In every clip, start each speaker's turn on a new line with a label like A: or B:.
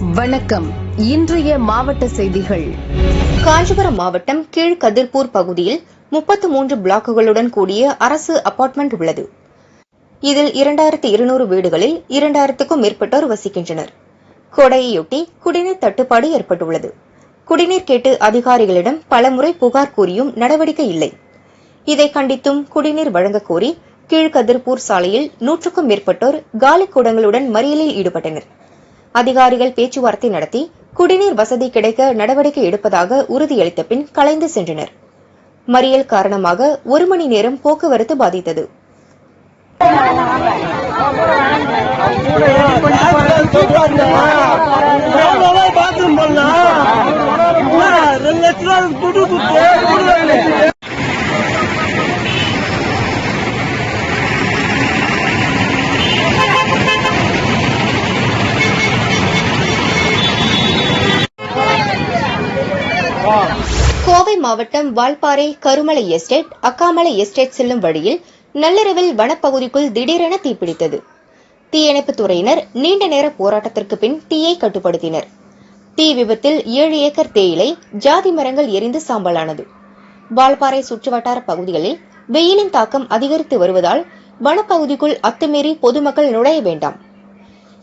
A: வணக்கம். இன்றைய மாவட்ட செய்திகள்.
B: காஞ்சிபுரம் மாவட்டம் கீழ்கதிர்பூர் பகுதியில் முப்பத்து மூன்று பிளாக்குகளுடன் கூடிய அரசு அபார்ட்மெண்ட் உள்ளது. இதில் இரண்டாயிரத்து இருநூறு வீடுகளில் இரண்டாயிரத்துக்கும் மேற்பட்டோர் வசிக்கின்றனர். கோடையையொட்டி குடிநீர் தட்டுப்பாடு ஏற்பட்டுள்ளது. குடிநீர் கேட்டு அதிகாரிகளிடம் பலமுறை புகார் கூறியும் நடவடிக்கை இல்லை. இதை கண்டித்தும் குடிநீர் வழங்க கோரி கீழ்கதிர்பூர் சாலையில் நூற்றுக்கும் மேற்பட்டோர் காலி கூடங்களுடன் மறியலில் ஈடுபட்டனர். அதிகாரிகள் பேச்சுவார்த்தை நடத்தி குடிநீர் வசதி கிடைக்க நடவடிக்கை எடுப்பதாக உறுதியளித்த பின் கலைந்து சென்றனர். மறியல் காரணமாக ஒரு மணி நேரம் போக்குவரத்து பாதித்தது. கோவை மாவட்டம் வால்பாறை கருமலை எஸ்டேட் அக்காமலை எஸ்டேட் செல்லும் வழியில் நள்ளிரவில் வனப்பகுதிக்குள் திடீரென தீப்பிடித்தது. தீயணைப்புத் துறையினர் நீண்ட நேர போராட்டத்திற்கு பின் தீயை கட்டுப்படுத்தினர். தீ விபத்தில் ஏழு ஏக்கர் தேயிலை ஜாதி மரங்கள் எரிந்து சாம்பலானது. வால்பாறை சுற்றுவட்டார பகுதிகளில் வெயிலின் தாக்கம் அதிகரித்து வருவதால் வனப்பகுதிக்குள் அத்துமீறி பொதுமக்கள் நுழைய வேண்டாம்.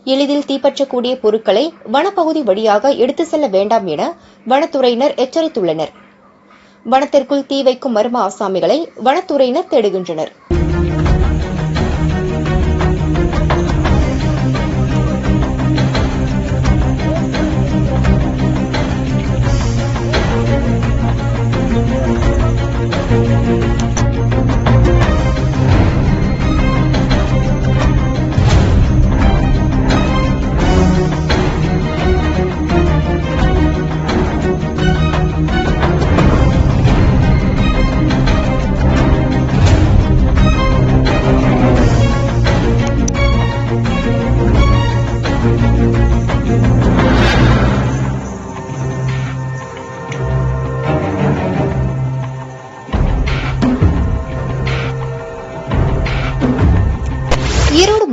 B: எளிதில் தீப்பற்றக்கூடிய பொருட்களை வனப்பகுதி வழியாக எடுத்து செல்ல வேண்டாம் என வனத்துறையினர் எச்சரித்துள்ளனர். வனத்திற்குள் தீ வைக்கும் மர்ம ஆசாமிகளை வனத்துறையினர் தேடுகின்றனர்.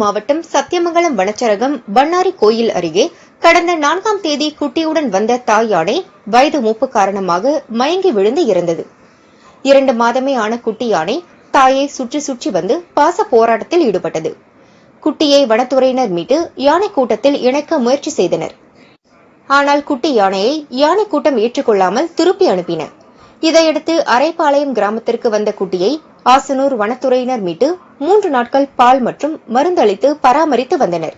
B: மாவட்டம் சத்தியமங்கலம் வனச்சரகம் பண்ணாரி கோயில் அருகே கடந்த நான்காம் தேதி குட்டியுடன் வந்த தாய் யானை வயது மூப்பு காரணமாக மயங்கி விழுந்து இறந்தது. இரண்டு மாதமே ஆன குட்டி யானை தாயை சுற்றி சுற்றி வந்து பாச போராட்டத்தில் ஈடுபட்டது. குட்டியை வனத்துறையினர் மீட்டு யானை கூட்டத்தில் இணைக்க முயற்சி செய்தனர். ஆனால் குட்டி யானையை யானை கூட்டம் ஏற்றுக்கொள்ளாமல் திருப்பி அனுப்பின. இதையடுத்து அரைப்பாளையம் கிராமத்திற்கு வந்த குட்டியை ஆசனூர் வனத்துறையினர் மீட்டு மூன்று நாட்கள் பால் மற்றும் மருந்தளித்து பராமரித்து வந்தனர்.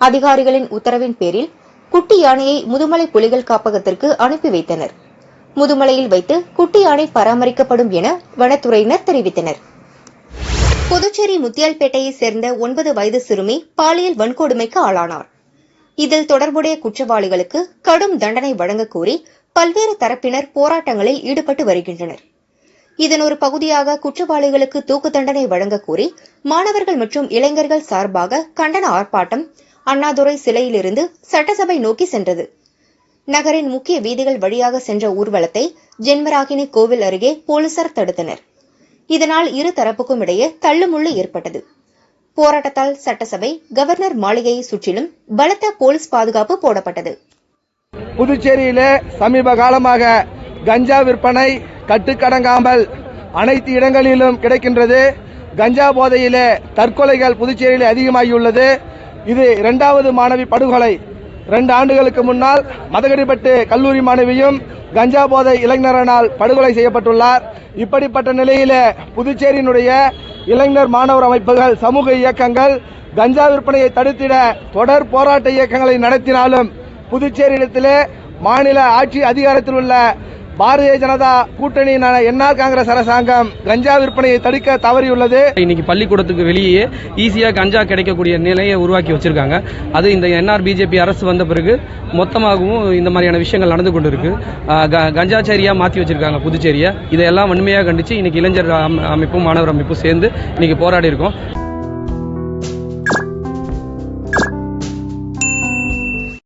B: அதிகாரிகளின் உத்தரவின் பேரில் குட்டி யானையை முதுமலை புலிகள் காப்பகத்திற்கு அனுப்பி வைத்தனர். முதுமலையில் வைத்து குட்டி யானை பராமரிக்கப்படும் என வனத்துறையினர் தெரிவித்தனர். புதுச்சேரி முத்தியால்பேட்டையைச் சேர்ந்த ஒன்பது வயது சிறுமி பாலியல் வன்கொடுமைக்கு ஆளானார். இதில் தொடர்புடைய குற்றவாளிகளுக்கு கடும் தண்டனை வழங்க கோரி பல்வேறு தரப்பினர் போராட்டங்களில் ஈடுபட்டு வருகின்றனர். இதன் ஒரு பகுதியாக குற்றவாளிகளுக்கு தூக்கு தண்டனை வழங்கக் கோரி மாணவர்கள் மற்றும் இளைஞர்கள் சார்பாக கண்டன ஆர்ப்பாட்டம் அண்ணாதுரை சிலையிலிருந்து சட்டசபை நோக்கி சென்றது. நகரின் முக்கிய வீதிகள் வழியாக சென்ற ஊர்வலத்தை ஜென்மராகினி கோவில் அருகே போலீசார் தடுத்தனர். இதனால் இரு தரப்புக்கும் இடையே தள்ளுமுள்ளு ஏற்பட்டது. போராட்டத்தால் சட்டசபை கவர்னர் மாளிகையை சுற்றிலும் பலத்த போலீஸ் பாதுகாப்பு போடப்பட்டது.
C: புதுச்சேரியிலே சமீப காலமாக கஞ்சா விற்பனை கட்டுக்கடங்காமல் அனைத்து இடங்களிலும் கிடைக்கின்றது. கஞ்சா போதையிலே தற்கொலைகள் புதுச்சேரியில் அதிகமாகியுள்ளது. இது இரண்டாவது மாணவி படுகொலை. ரெண்டு ஆண்டுகளுக்கு முன்னால் மதகடிப்பட்டு கல்லூரி மாணவியும் கஞ்சா போதை இளைஞரனால் படுகொலை செய்யப்பட்டுள்ளார். இப்படிப்பட்ட நிலையில புதுச்சேரியினுடைய இளைஞர் மாணவர் அமைப்புகள் சமூக இயக்கங்கள் கஞ்சா விற்பனையை தடுத்திட தொடர் போராட்ட இயக்கங்களை நடத்தினாலும் புதுச்சேரியிடத்திலே மாநில ஆட்சி அதிகாரத்தில் உள்ள பாரதிய ஜனதா கூட்டணியின என்ஆர் காங்கிரஸ் அரசாங்கம் கஞ்சா விற்பனையை தடுக்க தவறியுள்ளது.
D: இன்னைக்கு பள்ளிக்கூடத்துக்கு வெளியே ஈஸியா கஞ்சா கிடைக்கக்கூடிய நிலையை உருவாக்கி வச்சிருக்காங்க. அது இந்த என்ஆர் பிஜேபி அரசு வந்த பிறகு மொத்தமாகவும் இந்த மாதிரியான விஷயங்கள் நடந்து கொண்டு இருக்கு ஆஹ் க- கஞ்சாச்சேரியா மாத்தி வச்சிருக்காங்க புதுச்சேரியை. இதையெல்லாம் வன்மையாக கண்டிச்சு இன்னைக்கு இளைஞர் அமைப்பும் மாணவர் அமைப்பும் சேர்ந்து இன்னைக்கு போராடி இருக்கோம்.